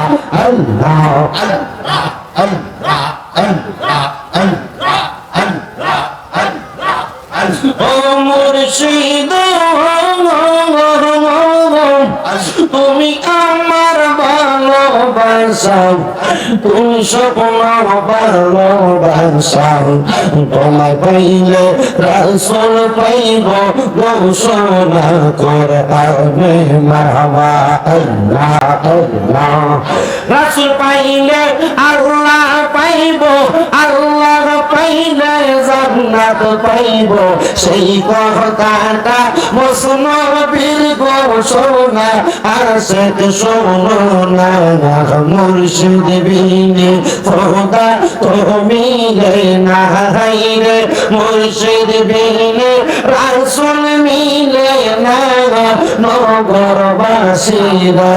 আল্লাহ আল্লাহ ভালোবাসাও তুমি স্বপ্ন ভালোবাসাও তোমায় পাইলে রাসুল পাইব, ঘোষণা করে মারহাবা। আল্লাহ আল্লাহ। রাসুল পাইলে আল্লাহ পাইব, আল্লাহ পাইলে জান্নাত পাইব। সেই কথাটা ঘোষণা আর সে শোনো না মুর্শিদ বিনে খোদা তুমি রে না মিলে না নগরবাসীরা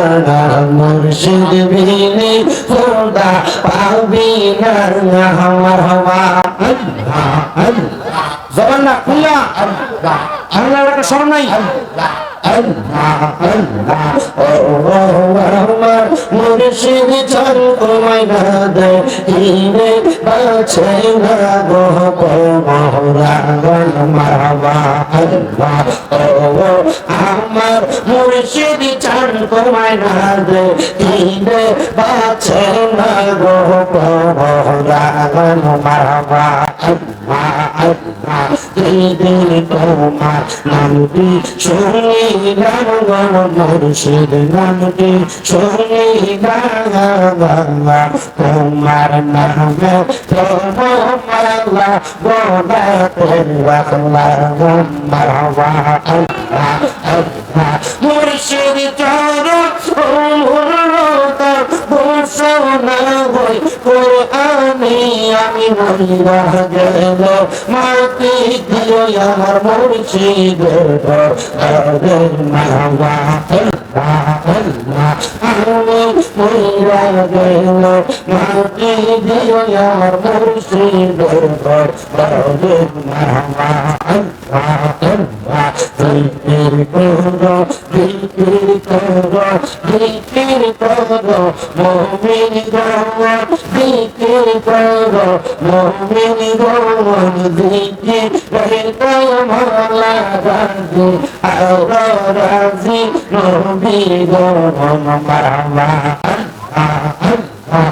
মুর্শিদ বিনে খোদা পাবি না আমার হওয়া আল্লাহ আল্লাহ জবান না খুললা আল্লাহ আল্লাহর একটা স্মরণ নাই আল্লাহ আল্লাহ ও আমার মুর্শিদ চল তোমায় না দে হিরে বাছে না গো মোহরা মারহাবা আল্লাহ ও আমার মুর্শিদ চল তোমায় না দে হিরে বাছে না গো মোহরা মারহাবা আল্লাহ আল্লাহ দিন তোমার নামটি শুনিলাম মুর্শিদ নামটি শুনিলাম তোমার নামে রাখলাম মারহাবা আল্লাহ আল্লাহ মুর্শিদ চরণ ঘোষণা হই কোরআনে আমি মরিয়া গেল মাটি দিও আমার মুর্শিদ আল্লাহ আমি মরিয়া গেল মাটি মুর্শিদ জিকির করো জিকির করো জিকির করো মুমিন গো জিকির করো মুমিন গো জিকির রে মোলা রাজি আর রাজি নবী গো মারহাবা আল্লাহ আল্লাহ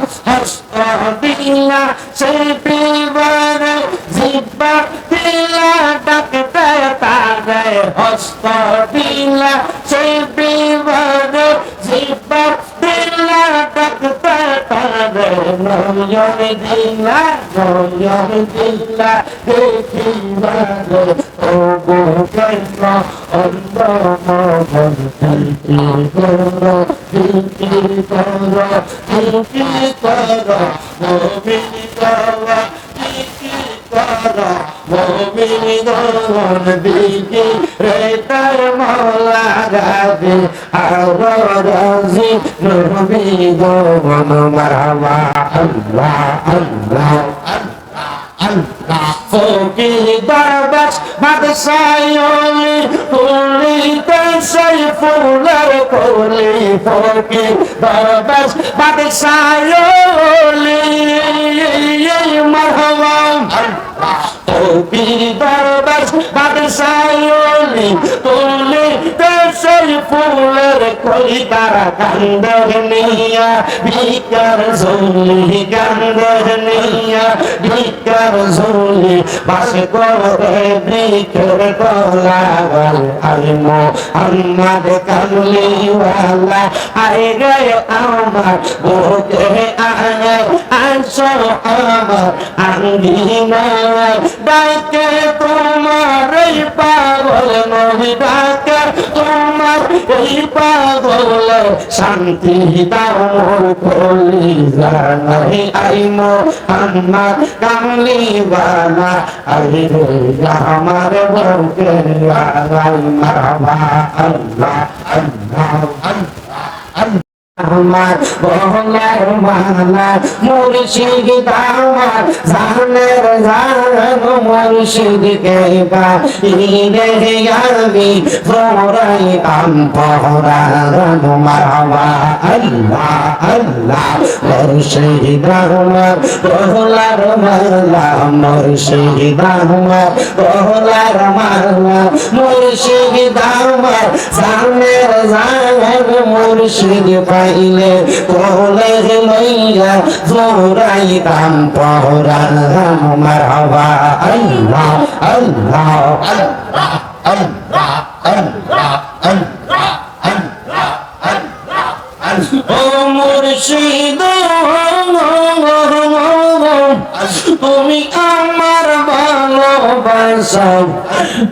হাসতা হস্ত দিলা সেই পিবার জিব্বা দিলা ডাকতে তারে নয়ন দিলা নয়ন দিলা দেখিবারে ও গো কেন অন্ধ মন দিতি করো দিতি করো দিতি করো দিতি করো মোমিনি গন দিতি রে তার মৌলা রাজি আর রাজি নবী গন মারহাবা আল্লাহ আল্লাহ আল্লাহ ফকির দাবাস বাদশায়লি ফুলি তাসাই ফুলের কলি ফকির দাবাস বাদশায়লি মারহাবা Ah. দাবাস বাদশায়লি ফুলি তাসাই ফুলের কলি তারা কান্দর নিয়া ভিকার জলি কান্দর নিয়া ভিকার জলি বাস করে ভিকের কলাগাল আলিমো আম্মাদ কামলিওয়ালা আই গে আমার বুকে আয় আসো আমার আঙ্গিনায়। ডাকে তোমার এই পাগল নবী ডাকে তোমার এই পাগল। শান্তি দাও মোর কলি জানাই আইমো আমার কামলিওয়ালা আই রে আমার আয় মারহাবা আল্লাহ আল্লাহ আল্লাহ। আমার বহলার মালা মুর্শিদ আমার, জানের জান মুর্শিদ কে বা? ইরে আমি ফোরাই আম পহরান মারহাবা। আল্লাহ আল্লাহ, মুর্শিদ আমার বহলার মালা মুর্শিদ আমার বহলার মালা মুর্শিদ আমার, জানের জান মুর্শিদ পাইলে কোলে লইয়া জোরাইতাম পহরান মারহাবা আল্লাহ আল্লাহ আল্লাহ আল্লাহ আল্লাহ আল্লাহ ও মুর্শিদ তুমি আমার ভালোবাসাও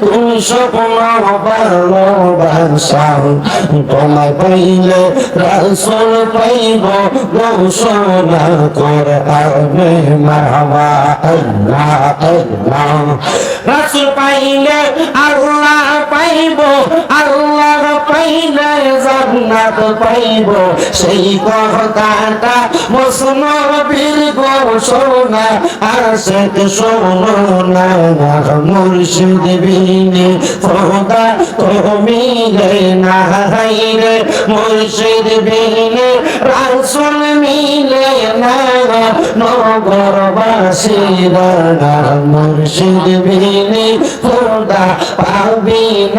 তুমি স্বপ্ন ভালোবাসাও। তোমায় পাইলে রাসুল পাইব ঘোষণা করে আবে মারহাবা আল্লাহ আল্লাহ। রাসুল পাইলে আল্লাহ পাইব আল্লাহ পাইলে জান্নাত পাইব। সেই কথাটা মুসলমানের ঘোষণা আশেক শোনো না মুর্শিদ বিনে খোদা, তুমি রে না রে, মুর্শিদ বিনে রাসুল মিলে না নগরবাসীরা মুর্শিদ বিনে খোদা পাবি না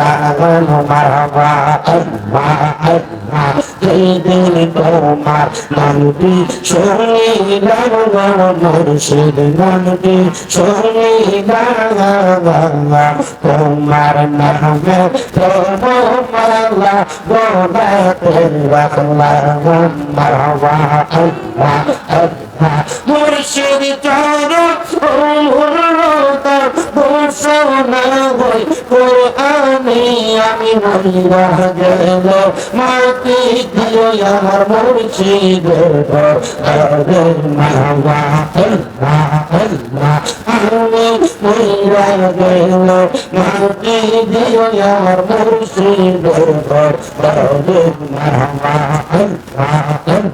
মোহরান মারবা আল্লাহ আল্লাহ যেদিন তোমার নামটি শুনিলাম মুর্শিদ নামটি শুনিলাম তোমার আমি গেল মাটি দিও আমার মুর্শিদ মারবা আল্লাহ আমি মরিয়া গেল মাটি দিও আমার মুর্শিদ আরে আল্লাহ আল্লাহ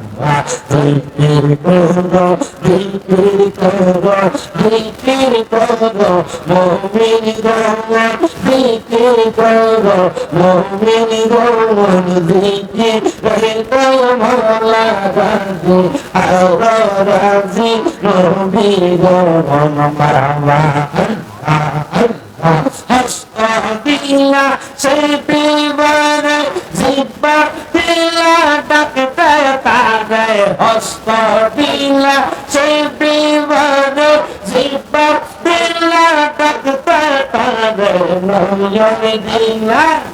জিকির করো জিকির করো জিকির করো মুমিন গণ জিকির করো মুমিন গণ জিকির রে মোলা রাজি আওরা রাজি নবী গণ মারবা আল্লাহ আল্লাহ হাসতা দিলা সেই বিবারে জিব্বা দিলা ডাকতে তারে হস্ত দিলা সেই জিব্বা দিলা ডাকতে তারে নয়ন দিলা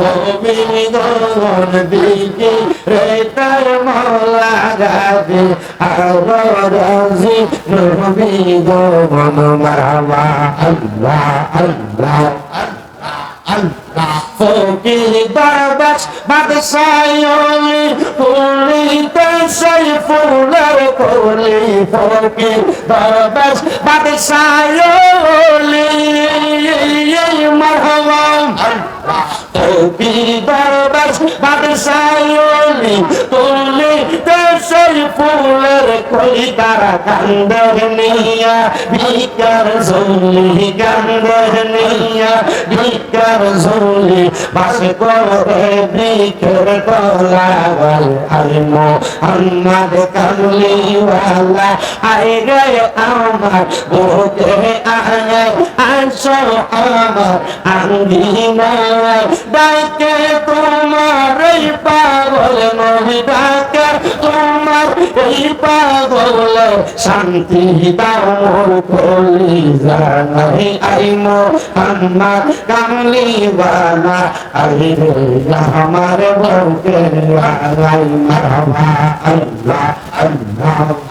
দিলা দেখিবারে ও গো কেন অন্য মন দিকির করো দিকির করো দিকির করো মোমিন গাওয়া দিকির করো মোমিন গণ দিকি রে তার মৌলা গাবে আর রাজি নবী গণ মারহাবা আল্লাহ আল্লাহ আল্লাহ ফকির দরবাস বাদশায়লি পুলিতে সেই ফুলের ফুলের কই তারা কান্দর নিয়া ভিকার ঝুলি কান্দর নিয়া ভিকার ঝুলি বাস করে বৃক্ষের তলাওয়াল আলমো আম্মাদ কামলিওয়ালা আই গে আমার বুকে আয় আসো আমার আঙ্গিনায় ডাকে তোমার এই পাগল নবী ডাকে তোমার এই পাগল শান্তি দাও কলি জানাই আইমো আমার কামলিওয়ালা আই রে, আমার বুকে আয় মারহাবা আল্লাহ আল্লাহ।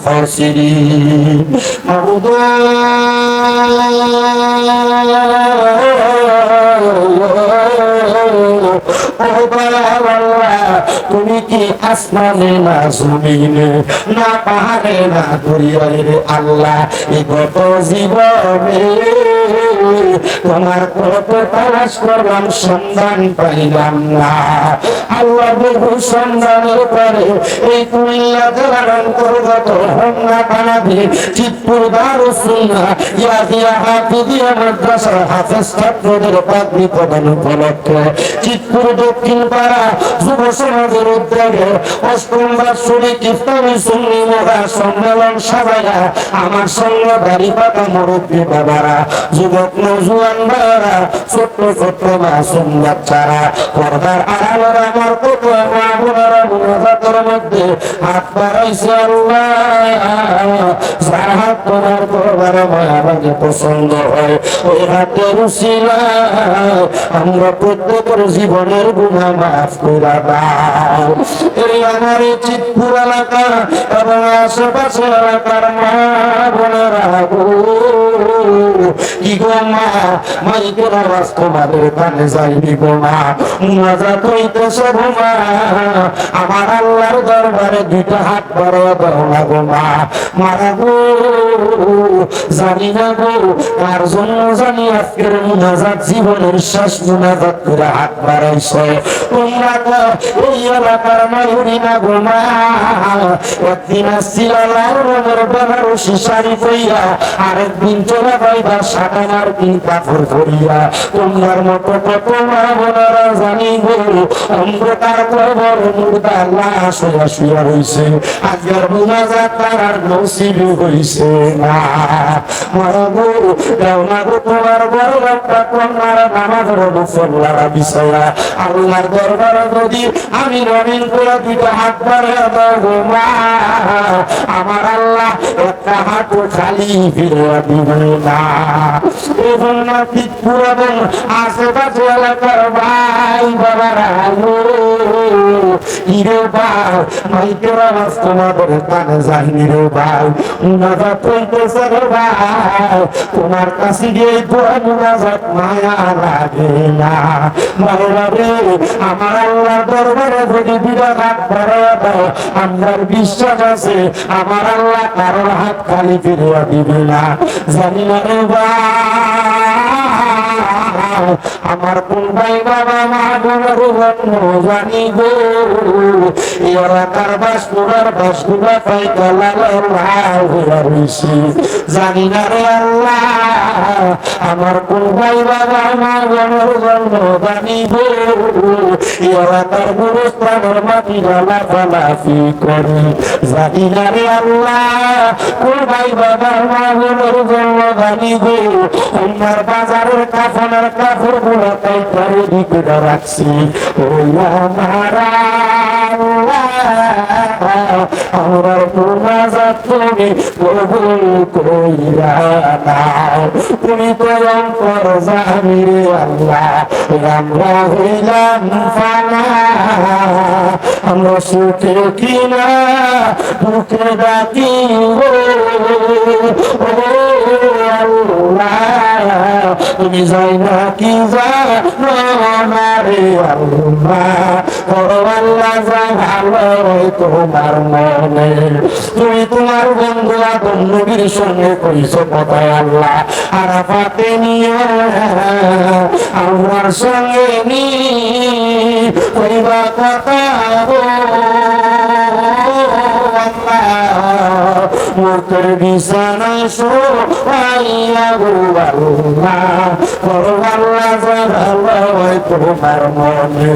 الخاسرين أعضاء তুমি কি আসমানে না জমিনে, না পাহাড়ে, না দরিয়ায় রে আল্লাহ? জীবনে তোমার কত তালাশ করলাম, সন্ধান পাইলাম না। আল্লাহ বহু সন্ধানের পরে এই কুমিল্লা জেলার অন্তর্গত হোমনা হাফিদিয়া মাদ্রাসার হাফেজ ছাত্রদের প্রদান উপলক্ষে। চিত্তুর দক্ষিণ পাড়া যুব সমাজের উদ্যোগে অষ্টম বার্ষিক ইফতারি সুন্নি মহা সম্মেলন সভায়া আমার সঙ্গে বাড়ি পাতা মুরব্বী বাবারা, যুবক নজুয়ান বাবারা, ছোট্ট ছোট্ট মাসুম বাচ্চারা, পর্দার আড়ালের আমার কত মা মুনাজাতের মধ্যে হাত বাড়াইছে আল্লাহ। যার হাত তোমার মায়া লাগে পছন্দ হয়। ওই হাতের উসিলায় আমরা প্রত্যেকের জীবনের গুণা মাফ এই আমার এই চিতপুর এলাকা এবং আশেপাশে এলাকার মা বোনেরা কি গো মা, মাইকের আওয়াজ তোমাদের কানে মুনাজাত হইতেছে আমার আল্লাহর দরবারে দুইটা হাত দাও না গো মা। মারা গো, জানি না গো তার জন্য জানি আজকের মুনাজাত, জীবনের শেষ মুনাজাত করে হাত বাড়াইছে। তোমরা তো এই এলাকার মায়ুরি না গো মা। একদিন আসছিল লাল রঙের বেনারসি শাড়ি পইয়া আরেকদিন চলে পাইবা সাকানার দিন কাপড় ধরিয়া তোমার মতো কত মা বোনেরা জানি গো, অন্ধকার কবর মুর্দা লাশ হইয়া শুয়া রইছে আজকের মুনাজাত তার নসিব হইছে না। মরা গো তোমার বড় একটা কন্যার নামাজের মুসল্লারা বিষয়া আল্লাহর দরবারে যদি আমি রবিন করে দুটো হাত বাড়িয়ে দাও মা। আমার আল্লাহ একটা হাতও খালি ফিরে দিবে না। এবং না পিতপুর এবং আশেপাশে এলাকার ভাই বাবারা ইরে ভাই মাইকের আওয়াজ তোমাদের কানে যায়নি রে ভাই মুনাজাত হইতেছে রে ভাই তোমার কাছে গিয়ে দোয়া মুনাজাত মায়া লাগে না মায়েরা রে আমার আল্লাহ দরবারে যদি দুটা হাত বাড়াইয়া দাও আমার বিশ্বাস আছে আমার আল্লাহ কারোর হাত খালি ফিরিয়া দিবে না জানি না রে ভাই আমার কোন ভাই বাবা মা জন্ম জানি গো। বাসপুরা পাই রয়েছি জানি না রে আল্লাহ, আমার কোন বাবা মা জন্ম জানি গো। মাটি গালা করে? জানি না রে আল্লাহ, কোন বাবা মা জন্ম জানি গো। আমার বাজারের কাফনের কাপড়গুলো তাই করে দিকে রাখছি। ওই আমার আমরা মোনাজাত তুমি কবুল কইরা নাও। তুমি তো অন্তর জানি রে আল্লাহ আমরা হইলাম ফানা আমরা সুখে কিনা দুঃখে ডাকি ও আল্লাহ। তুমি যাই না কি জানো আল্লাহ। যা ভালো তোমার মনে। তুমি তোমার বন্ধু আপন নবীর সঙ্গে কইছো কথায় আল্লাহ। আরাফাতে নিয়ে আমার সঙ্গে নি, কইবা কথা মুখের বিছানায় শোয়াইয়া গো আল্লাহ করো আল্লাহ জানালো তোমার মনে।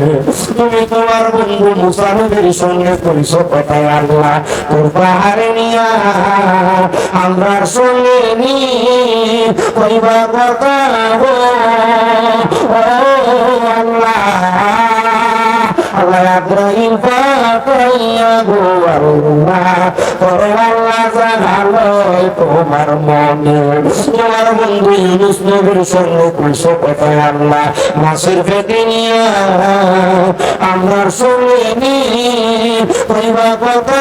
তুমি তোমার বন্ধু মুসানবীর সঙ্গে কইছো কথায় আল্লাহ। তোর পাহাড়ে নিয়া আমরার সঙ্গে নি কইবা কথা ও আল্লাহ। করো তোমার মনে। তোমার বন্ধু ইউনুস নবীর সঙ্গে কইছো কথায় আল্লাহ, মাসের ফেটে নিয়া আমরার সঙ্গে কথা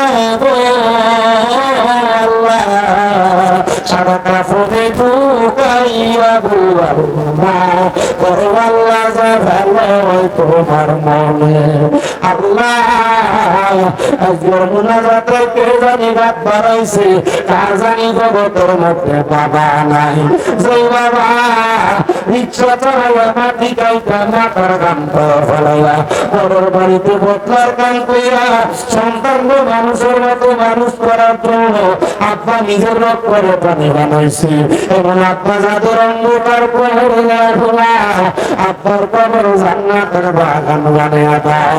আল্লাহ। তোমার মনে আল্লাহ আজকের মুনাজাতে কে জানি রাত বাড়াইছে কার জানি জগতের মধ্যে বাবা নাই যে বাবা মানুষের মতো মানুষ করার জন্য আব্বা নিজের রক প্রাণী বানাইছে এবং আব্বা যাদের অন্ধকার প্রহরে কবর জান্নাতের বাগান বানিয়ে দাও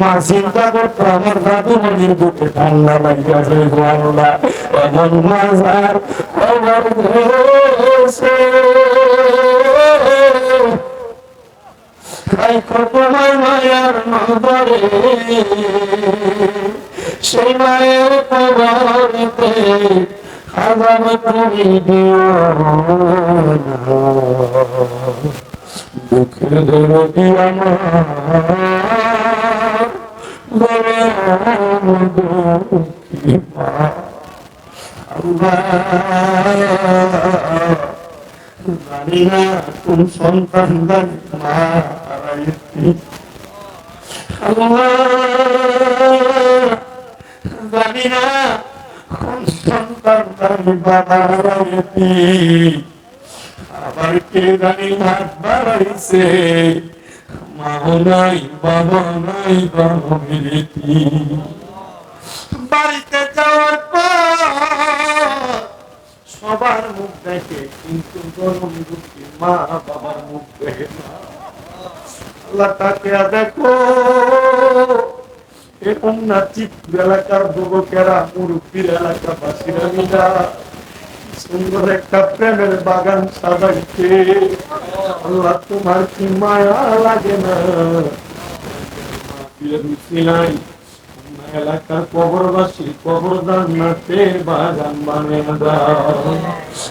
মা চিন্তা করতো, আমার দাদুমণির বুকে ঠান্ডা লাগিয়া যায় এমন মাজার খবর হয়েছে মায়ার নজরে সেই মায়ের খবরতে আগাম তুমি দিও দুঃখের দরদি আমার জানি না কোন সন্তান মা জানি না কোন সন্তান বাবা আবার কে জানি হাত বাড়াইছে নাই বাড়িতে যাওয়ার পর সবার মুখ দেখে, কিন্তু গরম দুঃখী মা বাবার মুখ দেখে না। দেখো এরকম না চিপ এলাকার যুবকেরা মুরব্বীর এলাকাবাসীরা মিলা সুন্দর একটা প্রেমের বাগান সাজাইছে আল্লাহ তোমার কি মায়া লাগে না নাই এলাকার কবরবাসী কবর জান্নাতে বাগান বানিয়ে দাও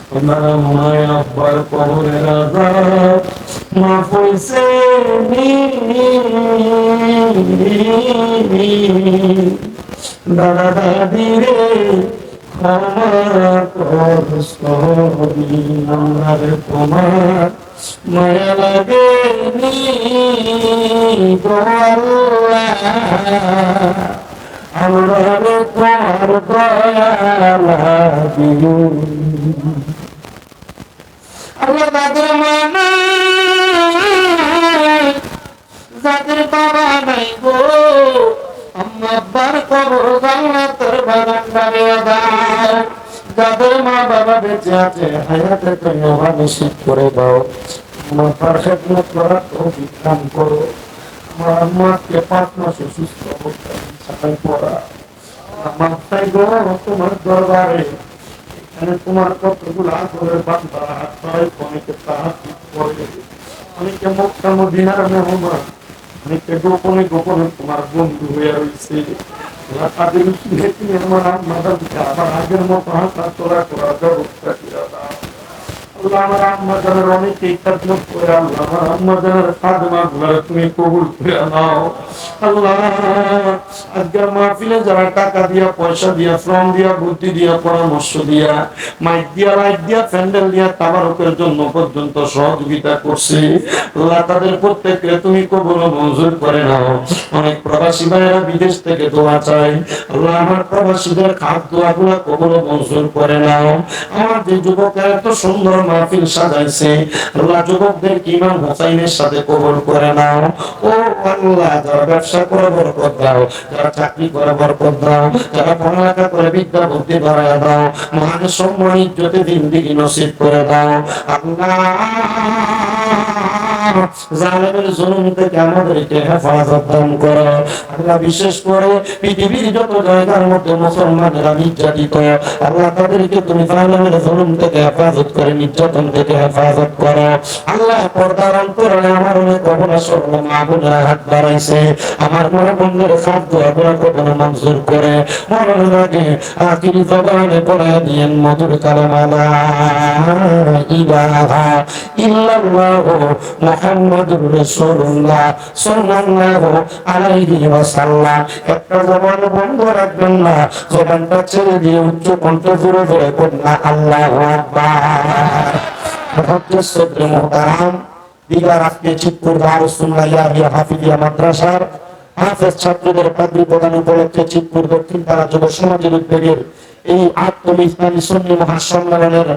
তোমার মায় আব্বার কবরে রাজা মা দাদা দাদি রে আমার তোমার মায়া লাগে আমরা তোমার দয়া লাগিনি আল্লাহ তাদের মানা যাদের বাবা নাই গো আম্মা আব্বার কবর জান্নাতের বাগান বানিয়ে দাও যাদের মা বাবা বেঁচে আছে হায়াতে তুমি নসিব করে দাও। আমার খেদমত করার তৌফিক দান করো। আমার আম্মাকে পাঁচ মাসে সুস্থ অবস্থায় ছাড়াই পড়া। আমার তাই তোমার দরবারে এখানে তোমার কতগুলো আদরের বান্দা তাই অনেকে তাহার করে, অনেকে মক্কা মদিনার মেহমান অনেকে গোপনে গোপনে তোমার বন্ধু হয়ে রয়েছে তাদের উচিত তুমি আমার আগের মতো হাঁটা চলা করার ব্যবস্থা করে দাও। তুমি কবুল যারা টাকা দিয়া পয়সা দিয়া শ্রম দিয়া বুদ্ধি দিয়া পরামর্শ দিয়া মাইক দিয়া লাইট দিয়া প্যান্ডেল দিয়া তাবারকের জন্য পর্যন্ত সহযোগিতা তাদের প্রত্যেককে তুমি কবুল মঞ্জুর করে নাও অনেক প্রবাসী ভাইয়েরা বিদেশ থেকে দোয়া চাই আল্লাহ আমার প্রবাসীদের খাদ দোয়াগুলো কবুল মঞ্জুর করে নাও আমার যে যুবকের এত সুন্দর মাহফিল সাজাইছে। আল্লাহ যুবকদের ইমাম হোসাইনের সাথে কবুল করে নাও। ও আল্লাহ, যারা ব্যবসা করে বরকত দাও, যারা চাকরি করে বরকত দাও, যারা পড়ালেখা করে বিদ্যা বুদ্ধি বাড়ায় দাও, মহান সম্মান ইজ্জতে দিন দিকে নসিব করে দাও। আল্লাহ জালেমের জুলুম থেকে আমাদেরকে হেফাজত দান করো। আল্লাহ বিশেষ করে পৃথিবীর যত জায়গার মধ্যে মুসলমানেরা নির্যাতিত, আল্লাহ তাদেরকে তুমি জালেমের জুলুম থেকে হেফাজত করে, নির্যাতন থেকে হেফাজত করো। আল্লাহ পর্দার অন্তরে আমার অনেক অবনা স্বর্ণ মা বোনেরা হাত বাড়াইছে। আমার মনে বন্ধুর খাদ্য আপনার কখনো মঞ্জুর করে। মরণের আগে আখিরি জবানে পড়ে দিয়েন মধুর কালামালা। ইলাহা ইল্লাল্লাহ মুহাম্মাদুর রাসূলুল্লাহ সাল্লাল্লাহু আলাইহি ওয়াসাল্লাম। একটা জবান বন্ধ রাখবেন না, জবানটা ছেড়ে দিয়ে উচ্চ কণ্ঠ জোরে জোরে আল্লাহু আকবার। মুহতারাম হাফিজিয়া মাদ্রাসার হাফেজ ছাত্রদের পাদ্রী প্রদান উপলক্ষে দক্ষিণ পাড়া যুব সমাজের উদ্যোগের এই আত্ম ইসলামী সুন্নি মহাসম্মেলনের